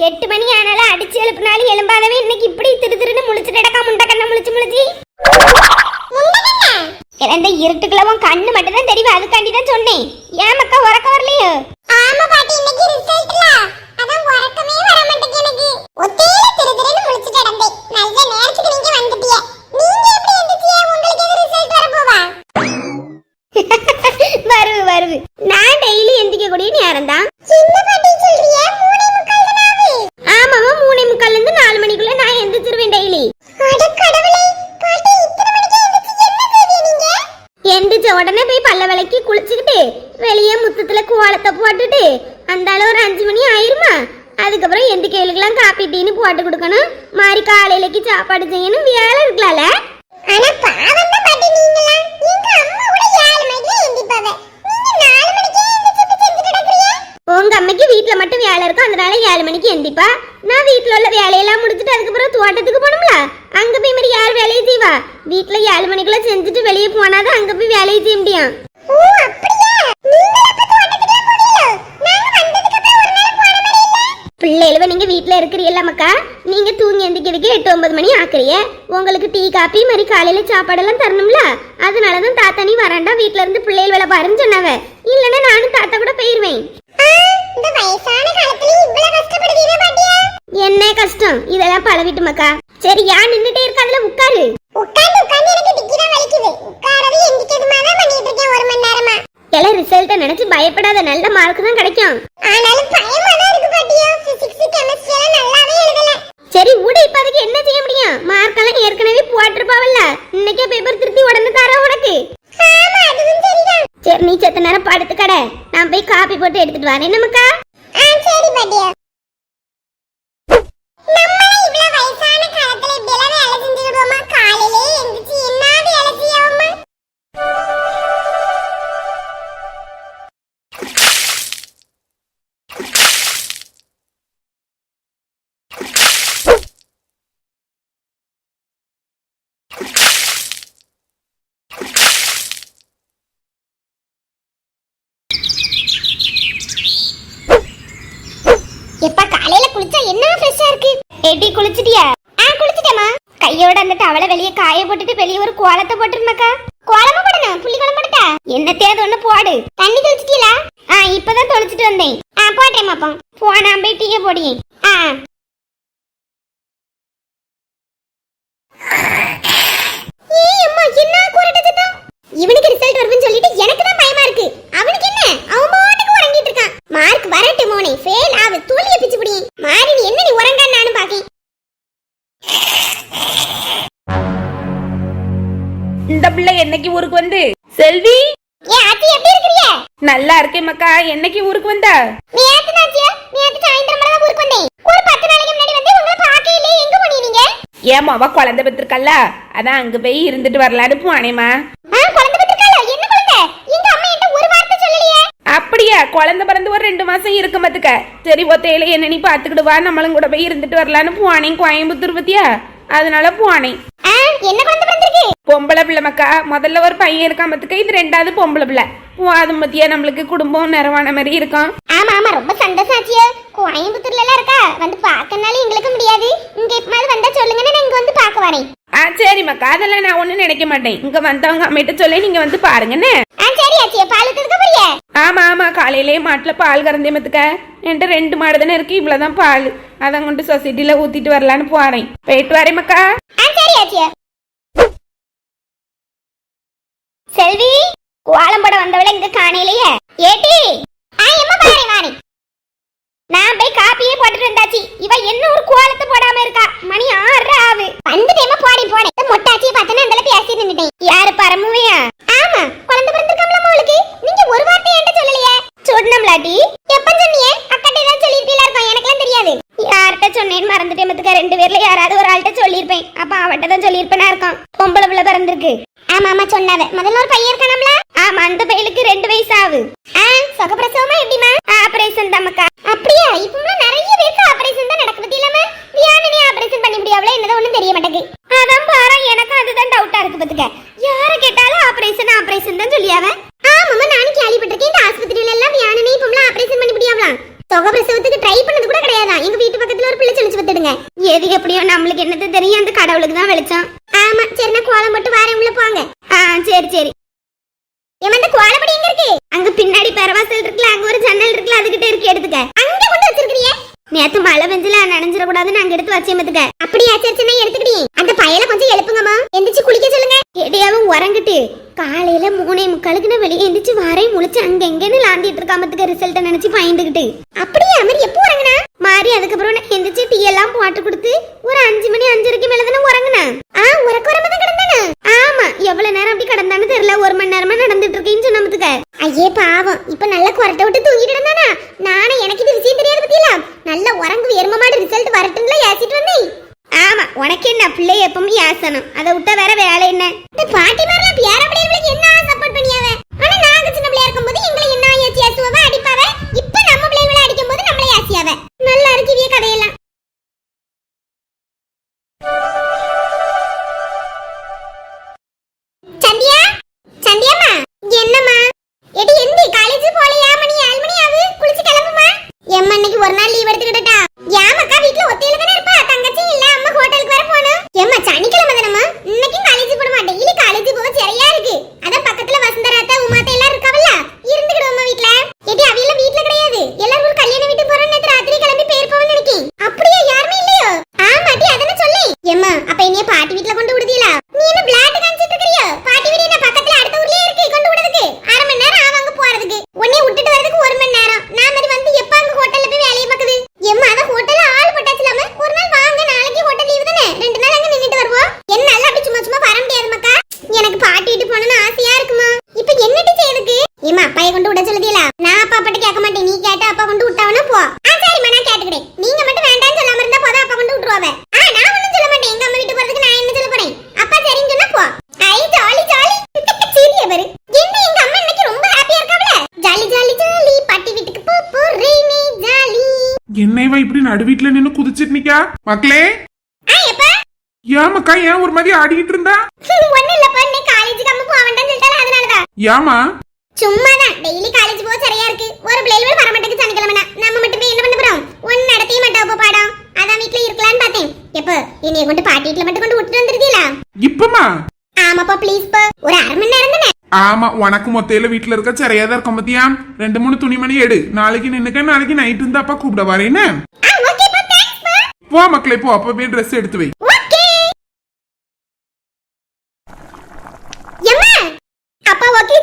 எட்டு மணி ஆனாலும் அடிச்சு எழுப்பினாலும் எழும்பாதவே இன்னைக்கு இப்படி திரு திருன்னு முழிச்சுட்டு இடக்கா முண்டை கண்ணை முழிச்சு முழிச்சு? இந்த இருட்டுக்குள்ளவும் கண்ணு மட்டும் தான் தெரியும்? அதுக்காண்டி தான் சொன்னேன். ஏன் மக்கா உறக்க வரலையோ? ஆமா பாட்டி இன்னைக்கு ரிசல்ட்ல அதான் உறக்கமே வர மாட்டேங்குது எனக்கு ஒத்தையில திரு திருன்னு முழிச்சு கிடந்தேன் நல்ல நேரத்துக்கு நீங்க வந்துட்டீங்க நீங்க எப்படி எந்திரிச்சியா உங்களுக்கு எது ரிசல்ட் வர போவா வருது வருது நான் டெய்லி எந்திரிக்க கூடிய நேரம் தான் சின்ன பாட்டி சொல்றியா மூணே முக்கால் தானாவே ஆமாமா மூணே முக்கால்ல இருந்து நாலு மணிக்குள்ள நான் எந்திரிச்சிருவேன் டெய்லி அட கடவுளே பாட்டி இத்தனை மணிக்கு எந்திரிச்சு என்ன செய்வீங்க நீங்க எந்திரிச்ச உடனே போய் பல்ல விளக்கி குளிச்சுக்கிட்டு வெளியே முத்தத்துல கோலத்தை போட்டுட்டு அந்த அளவு ஒரு அஞ்சு மணி ஆயிருமா அதுக்கப்புறம் எந்த கேளுக்கெல்லாம் டீன்னு போட்டு கொடுக்கணும். மாதிரி காலையிலக்கு சாப்பாடு செய்யணும். வேலை இருக்கலாம்ல ஆனா பாவம் தான் பாட்டி நீங்களா? எங்க அம்மா கூட ஏழு மணிக்கு எந்திரிப்பாங்க. நீங்க நாலு மணிக்கே எந்திரிச்சு இப்படி செஞ்சுட்டு கிடக்குறீங்க? உங்க அம்மைக்கு வீட்ல மட்டும் வேலை இருக்கும். அதனால ஏழு மணிக்கு எந்திப்பா. நான் வீட்ல உள்ள வேலையெல்லாம் முடிச்சிட்டு அதுக்கப்புறம் தோட்டத்துக்கு போகணும்ல. அங்க போய் மாதிரி யார் வேலையை செய்வா? வீட்ல ஏழு மணிக்குள்ள செஞ்சுட்டு வெளியே போனாதான் அங்க போய் வேலையை செய்ய முடியும். ஓ அப்படியா நீங்க அப்ப தோட்டத்துக்கு போறீங்களோ நாங்க வந்ததுக்கு அப்புறம் ஒரு நாள் போன மாதிரி இல்ல பிள்ளைகள நீங்க வீட்ல இருக்கிறீல்ல மக்கா? நீங்க தூங்கி எந்திக்கிறதுக்கு எட்டு ஒன்பது மணி ஆக்குறிய உங்களுக்கு டீ காப்பி மாதிரி காலையில சாப்பாடெல்லாம் தரணும்ல? அதனாலதான் தாத்தா நீ வராண்டா? வீட்ல இருந்து பிள்ளைகள் வேலை பாருன்னு சொன்னாவ இல்லன்னா நானும் தாத்தா கூட போயிருவேன். என்ன கஷ்டம்? இதெல்லாம் பழவிட்டு மக்கா. சரி யார் நின்னுட்டே இருக்க அதுல உட்காரு. உட்கார்ந்து உட்கார்ந்து எனக்கு டிக்கிரா வலிக்குது. உட்காரது எந்திக்கிறதுமா தான் பண்ணிட்டு இருக்கேன் ஒரு மணி நேரமா. எல்லாம் ரிசல்ட்ட நினைச்சு பயப்படாத நல்ல மார்க் தான் கிடைக்கும். ஆனாலும் பயமா தான் இருக்கு பாட்டியா பிசிக்ஸ் கெமிஸ்ட்ரி எல்லாம் நல்லாவே எழுதல. சரி விடு இப்ப அதுக்கு என்ன செய்ய முடியும்? மார்க் எல்லாம் ஏற்கனவே போட்டிருப்பாவல்ல இன்னைக்கே பேப்பர் திருத்தி உடனே தர உனக்கு. ஆமா அதுவும் சரிதான். சரி நீ செத்த நேரம் படுத்து கடை. நான் போய் காப்பி போட்டு எடுத்துட்டு வரேன். நமக்கா ஆ சரி பாட்டியா நம்மளே இவ்வளவு வயசான காலத்துல இப்படி இருக்கு குளிச்சிட்டியா? ஆ குளிச்சிட்டேமா கையோட அந்த டவலை வெளியே காய போட்டுட்டு வெளியே ஒரு கோலத்தை போட்டுருமாக்கா கோலமா போடணும்? புள்ளி கோலம் போட்டுட்டா? என்ன தேவை ஒண்ணு போடு. தண்ணி தெளிச்சிட்டீங்களா ஆ இப்பதான் தொளிச்சிட்டு வந்தேன். ஆ போட்டேன் அப்போ போனா போய் டீய போடி. ஆ. அம்மா இவனுக்கு ரிசல்ட் வருதுன்னு சொல்லிட்டு எனக்கு தான் பயமா இருக்கு. அவனுக்கு என்ன? அவன் உறங்கிட்டு இருக்கான் மார்க் வரட்டு மோனே ஃபெயில் ஆவு தூளிய பிச்சு புடி. மாறி நீ என்ன நீ உறங்கான்னு நானும் பாக்கேன் இந்த பிள்ளை என்னைக்கு ஊருக்கு வந்து? செல்வி? ஏ ஆத்தி எப்படி இருக்கறிய? நல்லா இருக்கேன் மக்கா. என்னைக்கு ஊருக்கு வந்தா? நேத்து நாச்சியா நேத்து சாயந்தரம் தான் ஊருக்கு வந்தேன். ஒரு பத்து நாளைக்கு முன்னாடி வந்து உங்களை பார்க்கவே இல்லையே. எங்க போனீங்க ஏன் அவ குழந்தை பெற்றிருக்கல்ல அதான் அங்க போய் இருந்துட்டு வரலான்னு போனேமா ஆ குழந்தை பெற்றிருக்காளா என்ன குழந்தை எங்க அம்மா என்கிட்ட ஒரு வார்த்தை சொல்லலையே அப்படியா? குழந்தை பிறந்து ஒரு ரெண்டு மாசம் இருக்கும் பாத்துக்க. சரி ஒத்தையில என்ன நீ பாத்துக்கிடுவா. நம்மளும் கூட போய் இருந்துட்டு வரலான்னு போனேன் கோயம்புத்தூர் பத்தியா? அதனால போனேன் என்ன குழந்தை பிறந்திருக்கு? பொம்பளை பிள்ளை மக்கா முதல்ல ஒரு பையன் இருக்கான் பாத்துக்க. இது ரெண்டாவது பொம்பளை பிள்ளை. அது மத்தியா நம்மளுக்கு குடும்பம் நிறைவான மாதிரி இருக்கும். ஆமா ஆமா ரொம்ப சந்தோஷம் ஆச்சியே கோயம்புத்தூர்ல எல்லாம் இருக்கா? வந்து பார்க்கனால எங்களுக்கு முடியாது. இங்க எப்பமாவது வந்தா சொல்லுங்கன்னு நான் இங்க வந்து பார்க்க வரேன் ஆ சரி மக்கா. அதெல்லாம் நான் ஒண்ணும் நினைக்க மாட்டேன். இங்க வந்தவங்க அம்மிட்ட சொல்லி நீங்க வந்து பாருங்கன்னு. ஆ சரி ஆச்சியே பால் ஊத்துறதுக்கு போறியே? ஆமா ஆமா. காலையிலேயே மாட்டுல பால் கறந்தே மத்துக்க என்கிட்ட ரெண்டு மாடு தானே இருக்கு. இவ்வளவுதான் பால். அதான் கொண்டு சொசைட்டில ஊத்திட்டு வரலான்னு போறேன். போயிட்டு வரேன் மக்கா. சரி ஆச்சியே. செல்வி கோலம் போட வந்தவள இங்க காணையிலேயே ஏட்டி ஆ எம்மா பாரு வாரி நான் போய் காப்பியே போட்டுட்டு வந்தாச்சு. இவ என்ன ஒரு கோலத்தை போடாம இருக்கா? மணி ஆறு ஆவு. வந்துட்டேமா போடி போனே மொட்டாச்சியை பார்த்தனா அந்த பேசி நின்னுட்டேன். யாரு பரமுவையா பத்துக்க. யார கேட்டாலும் ஆபரேஷன் ஆபரேஷன் தான் சொல்லி அவன் ஆமாமா நானும் கேள்விப்பட்டிருக்கேன். இந்த ஆஸ்பத்திரியில எல்லாம் வியானனே இப்போம்லாம் ஆபரேஷன் பண்ணி முடியாவலாம் தொகை பிரசவத்துக்கு ட்ரை பண்ணது கூட கிடையாதா? எங்க வீட்டு பக்கத்துல ஒரு பிள்ளை செழிச்சு பத்துடுங்க எது எப்படியோ நம்மளுக்கு என்னது தெரியும்? அந்த கடவுளுக்கு தான் வெளிச்சம். ஆமா சரி நான் கோலம் போட்டு வாரேன் உள்ள போங்க. ஆ சரி சரி. ஏமா இந்த கோலப்படி எங்க இருக்கு? அங்க பின்னாடி பரவாசல் இருக்குல்ல அங்க ஒரு ஜன்னல் இருக்குல்ல அதுகிட்ட இருக்கு எடுத்துக்க. அங்க கொண்டு வச்சிருக்கிறியே? நேத்து மழை பெஞ்சில நனைஞ்சிட கூடாதுன்னு அங்க எடுத்து வச்சே மத்துக்க அப்படியா சரி நான் எடுத்துக்கிட்டீங்க பயல கொஞ்சம் எழுப்புங்கம்மா. எந்திரிச்சு குளிக்க சொல்லுங்க. எடையாவும் உறங்கிட்டு காலையில மூணே முக்காலுக்கு நான் வெளியே எந்திரிச்சு வாரேன் முழிச்சு அங்க எங்கன்னு லாந்திட்டு இருக்காமத்துக்கு ரிசல்ட்டை நினைச்சு பயந்துகிட்டு. அப்படியே மாதிரி எப்போ உறங்குனா? மாறி அதுக்கப்புறம் நான் எந்திரிச்சு டீ எல்லாம் போட்டு கொடுத்து ஒரு அஞ்சு மணி அஞ்சரைக்கு மேல தானே உறங்குனா? ஆ உறக்க உரமா தான் கிடந்தானே? ஆமா எவ்வளவு நேரம் அப்படி கிடந்தான்னு தெரியல. ஒரு மணி நேரமா நடந்துட்டு இருக்கேன்னு சொன்னமத்துக்க ஐயே பாவம். இப்ப நல்லா குரட்டை விட்டு தூங்கிட்டு இருந்தானா? நானே எனக்கு இது விஷயம் தெரியாது பத்தியில நல்ல உறங்கு எருமமாடு ரிசல்ட் வரட்டும்ல ஏசிட்டு வந்தேன். உனக்கு என்ன பிள்ளை எப்பவுமே யாசனம் அதை விட்டா வேற வேலை என்ன? பாட்டி மாதிரி பேர என்ன சப்போர்ட் பண்ணியாவ ஆனா நாங்க சின்ன பிள்ளையா இருக்கும்போது எங்களை என்ன ஏசி ஏசுவவ அடிப்பாவ இப்ப நம்ம பிள்ளைகளை அடிக்கும் போது நம்மளை ஏசியாவ நல்லா இருக்குவிய கதையெல்லாம் சந்தியா சந்தியாமா என்னம்மா எடி எந்தி காலேஜ் போலையா மணி ஏழு மணி ஆகுது குளிச்சு கிளம்புமா எம்மா இன்னைக்கு ஒரு நாள் லீவ் எடுத்துக்கிட்டா ஏமாக்கா வீட்ல ஒத்தையில தானே இருப்பா தங்கச்சி இல்ல அம்மா ஹோட்டலுக்கு வர போகணும் எம்மா சனிக்கிழமை தானம்மா இன்னைக்கும் காலேஜ் போட மாட்டேன் டெய்லி காலேஜ் போக சரியா இருக்கு அதான் பக்கத்துல வசந்தராத்தா உமாத்தா எல்லாம் இருக்காவல்ல இருந்துக்கிடுவோம்மா வீட்ல எடி அவியெல்லாம் வீட்ல கிடையாது எல்லாரும் ஒரு கல்யாண வீட்டுக்கு போறோம் நேத்து ராத்திரி கிளம்பி பேர் போவோம்னு நினைக்கேன் அப்படியே யாருமே இல்லையோ ஆமாட்டி அதன சொல்லி எம்மா அப்ப என்னைய பாட்டி வீட்ல கொண்டு விடுதீங்களா நீ என்ன பிளாட் காமிச்சிட்டு இருக்கறியோ பாட்டி வீடு என்ன பக்கத்துல அடுத்த ஊர்லயே இருக்கு கொண்டு விடுறதுக்கு அரை மணி நேரம் ஆவாங்க போறதுக்கு உன்னை விட்டுட்டு வரதுக்கு ஒரு மணி நேரம் நான் மாதிரி வந்து எப்ப அங்க ஹோட்டல்ல போய் வேலையை பார்க்குது எம்மா அதான் ஹோட்டல்ல ஆள் போட்டாச்சுலாம ஒரு நாள் வாங்க நாளைக்கு ஹோட்டல் லீவு தானே ரெண்டு நாள் அங்க நின்னுட்டு வருவோம் என்னால அப்படி சும்மா சும்மா வர முடியாது மக்கா எனக்கு பாட்டி வீட்டு போகணும்னு ஆசையா இருக்குமா இப்ப என்னடி செய்யறதுக்கு ஏமா அப்பாயை கொண்டு விட சொல்லுதீங்களா நான் அப்பா பட்டு கேட்க மாட்டேன் நீ கேட்ட அப்பா கொண்டு விட்டாவனா போ ஆ சரிம்மா நான் கேட்டுக்கிறேன் நீங்க மட்டும் வேண்டாம்னு சொல்லாம இருந்தா போதும் அப்பா கொண்டு விட்டுருவாவ ஆ நான் ஒண்ணும் சொல்ல மாட்டேன் எங்க அம்மா வீட்டு போறதுக்கு நான் என்ன சொல்ல போறேன் அப்பா சரின்னு சொன்னா போ ஐ ஜாலி ஜாலி சீரிய பாரு என்ன எங்க அம்மா இன்னைக்கு ரொம்ப ஹாப்பியா இருக்காவல ஜாலி ஜாலி ஜாலி பாட்டி வீட்டுக்கு போ போறேனே ஜாலி என்ன இவ இப்படி நடு வீட்டுல நின்னு குதிச்சிட்டு நிக்கா? மக்களே? ஏமாக்கா ஏன் ஒரு மாதிரி ஆடிக்கிட்டு இருந்தா? ஒண்ணு இல்லப்பா இன்னைக்கு காலேஜுக்கு அம்மா போக வேண்டாம்னு சொல்லிட்டால அதனாலதான் ஏமா? சும்மாதான் டெய்லி காலேஜ் போக சரியா இருக்கு. ஒரு பிள்ளைகள் வர மாட்டேங்குது சனிக்கிழமை நம்ம மட்டும் போய் என்ன பண்ண போறோம்? ஒன்னு நடத்தையும் மாட்டா பாடம். அதான் வீட்ல இருக்கலாம்னு பார்த்தேன். எப்ப? என்னைய கொண்டு பாட்டி வீட்ல மட்டும் கொண்டு விட்டுட்டு வந்துருதீங்களா இப்பமா? ஆமாப்பா ப்ளீஸ் பா. ஒரு அரை மணி நேரம் தானே? ஆமா உனக்கு மொத்தையில வீட்டுல இருக்க சரியா தான் இருக்கும் பத்தியா? ரெண்டு மூணு துணிமணி எடு. நாளைக்கு நின்னுக்க நாளைக்கு நைட் இருந்தா அப்பா கூப்பிட வரேன்னு பா மக்களே போ. அப்ப போய் ட்ரெஸ் எடுத்து வை. ஓகே எம்மா அப்பா ஓகே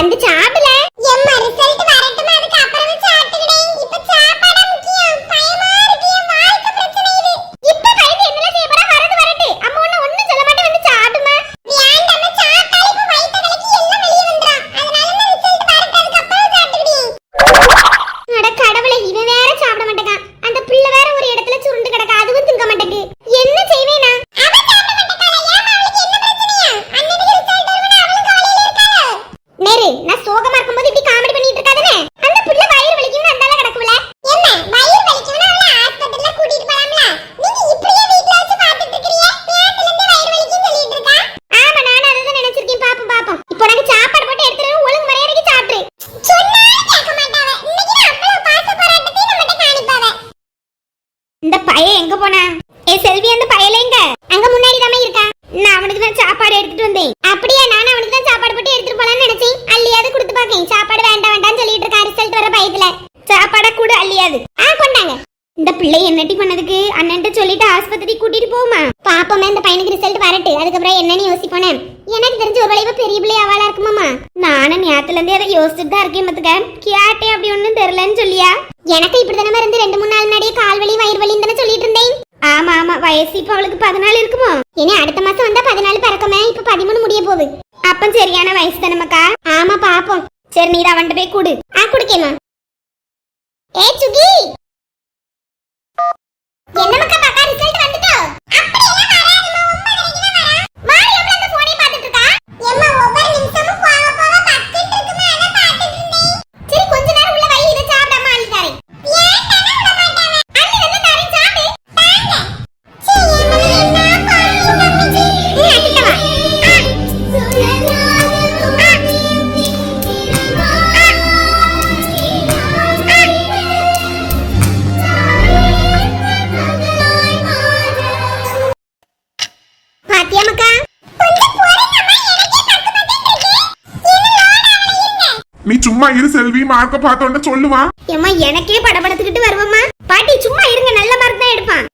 வந்து சாப்பிடல எம்மா ரிசல்ட் வரட்டும் அதுக்கு அப்புறமே சாப்பிட்டுக்கிறேன் இப்ப சாப்பாடா முக்கியம் பயமா இருக்கு என் வாழ்க்கை பிரச்சனை இது இப்ப பயந்து என்னல செய்ய போறா வரது வரட்டு அம்மா ஒண்ணு ஒண்ணும் சொல்ல மாட்டேன் வந்து சாப்பிடுமா வேண்டாம் சாப்பிட்டாலே இப்ப வயித்த கலக்கி எல்லாம் வெளிய வந்துரும் அதனால நான் ரிசல்ட் வரட்டும் அதுக்கு அப்புறம் சாப்பிட்டுக்கிறேன் அட கடவுளே இவன் வேற சாப்பிட மாட்டேங்கான் அந்த பிள்ளை வேற ஒரு இடத்துல சுருண்டு கிடக்க அதுவும் திங்க மாட்டேங்கு என்ன செய்வேனா அவ சாப்பிட மாட்டேங்காளா ஏமா அவளுக்கு என்ன பிரச்சனையா அண்ணனுக்கு ரிசல்ட் வருவனா அவளும் காலையில இருக்காளா நேரு நான் சோகமா இருக்கும்போது இப்படி காமெடி பண்ணிட்டு இருக்காதே அந்த பிள்ளை வயிறு வலிக்கும்னு அந்தால கிடக்குல என்ன வயிறு வலிக்கும்னு அவள ஹாஸ்பிடல்ல கூட்டிட்டு போலாம்ல நீங்க இப்படியே வீட்ல வச்சு பாத்துட்டு இருக்கீங்க நேத்துல இருந்து வயிறு வலிக்குன்னு சொல்லிட்டு இருக்கா ஆமா நான் அதை நினைச்சிருக்கேன் பாப்போம் பாப்போம் இப்போ உனக்கு சாப்பாடு போட்டு எடுத்துட்டு ஒழுங்கு மரியாதைக்கு சாப்பிடு சொன்னாலும் கேட்க மாட்டாவ இன்னைக்கு நான் அவ்வளவு பாச போராட்டத்தையும் நம்மகிட்ட காணிப்பாவ இந்த பையன் எங்க போனா ஏ செல்வி அந்த பையல எங்க? அங்க முன்னாடி தான் இருக்கா? நான் அவனுக்கு தான் சாப்பாடு எடுத்துட்டு வந்தேன். அப்படியே நான் அவனுக்கு தான் சாப்பாடு போட்டு எடுத்துட்டு போலாம்னு நினைச்சேன். அள்ளியாவது கொடுத்து பாக்கேன் சாப்பாடு வேண்டாம் வேண்டாம்னு சொல்லிட்டு இருக்கா ரிசல்ட் வர பயத்துல. சாப்பாடா கூட அள்ளியாது ஆ கொண்டாங்க. இந்த பிள்ளை என்னட்டி பண்ணதுக்கு? அண்ணன்ட்ட சொல்லிட்டு ஆஸ்பத்திரி கூட்டிட்டு போமா. பாப்போமே இந்த பையனுக்கு ரிசல்ட் வரட்டு. அதுக்கப்புறம் என்னன்னு யோசிப்போனே எனக்கு தெரிஞ்ச ஒரு வளைவு பெரிய பிள்ளை அவளா இருக்குமாமா நானும் நேரத்துல இருந்தே அதை யோசிச்சுட்டு தான் இருக்கேன் மத்துக்க கேட்டே அப்படி ஒண்ணும் தெரியலன்னு சொல்லியா? எனக்கு இப்படி தானே வயசு இப்போ அவளுக்கு பதினாலு இருக்குமோ? இனி அடுத்த மாசம் வந்தா பதினாலு நீ சும்மா இரு செல்வி மார்க்க பார்த்தோன்னு சொல்லுவான் ஏமா எனக்கே படபடத்துக்கிட்டு வருவமா பாட்டி சும்மா இருங்க நல்ல மார்க் தான் எடுப்பான்.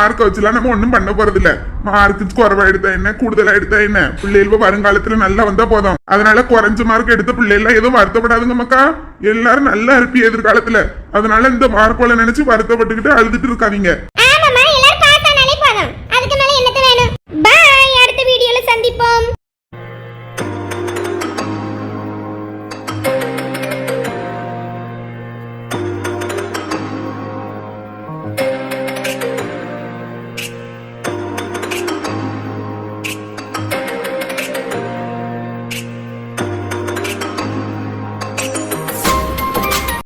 மார்க் வச்சுலாம் நம்ம ஒன்றும் பண்ண போறதில்ல. மார்க்கு குறைவா எடுத்தா என்ன? கூடுதலா எடுத்தா என்ன? பிள்ளைகள் வருங்காலத்துல நல்லா வந்தா போதும். அதனால குறைஞ்ச மார்க் எடுத்த பிள்ளைகள் எதுவும் வருத்தப்படாதுங்க மக்கா. எல்லாரும் நல்லா இருப்பி எதிர்காலத்துல. அதனால இந்த மார்க்கோல நினைச்சு வருத்தப்பட்டுக்கிட்டு அழுதுட்டு இருக்காதீங்க.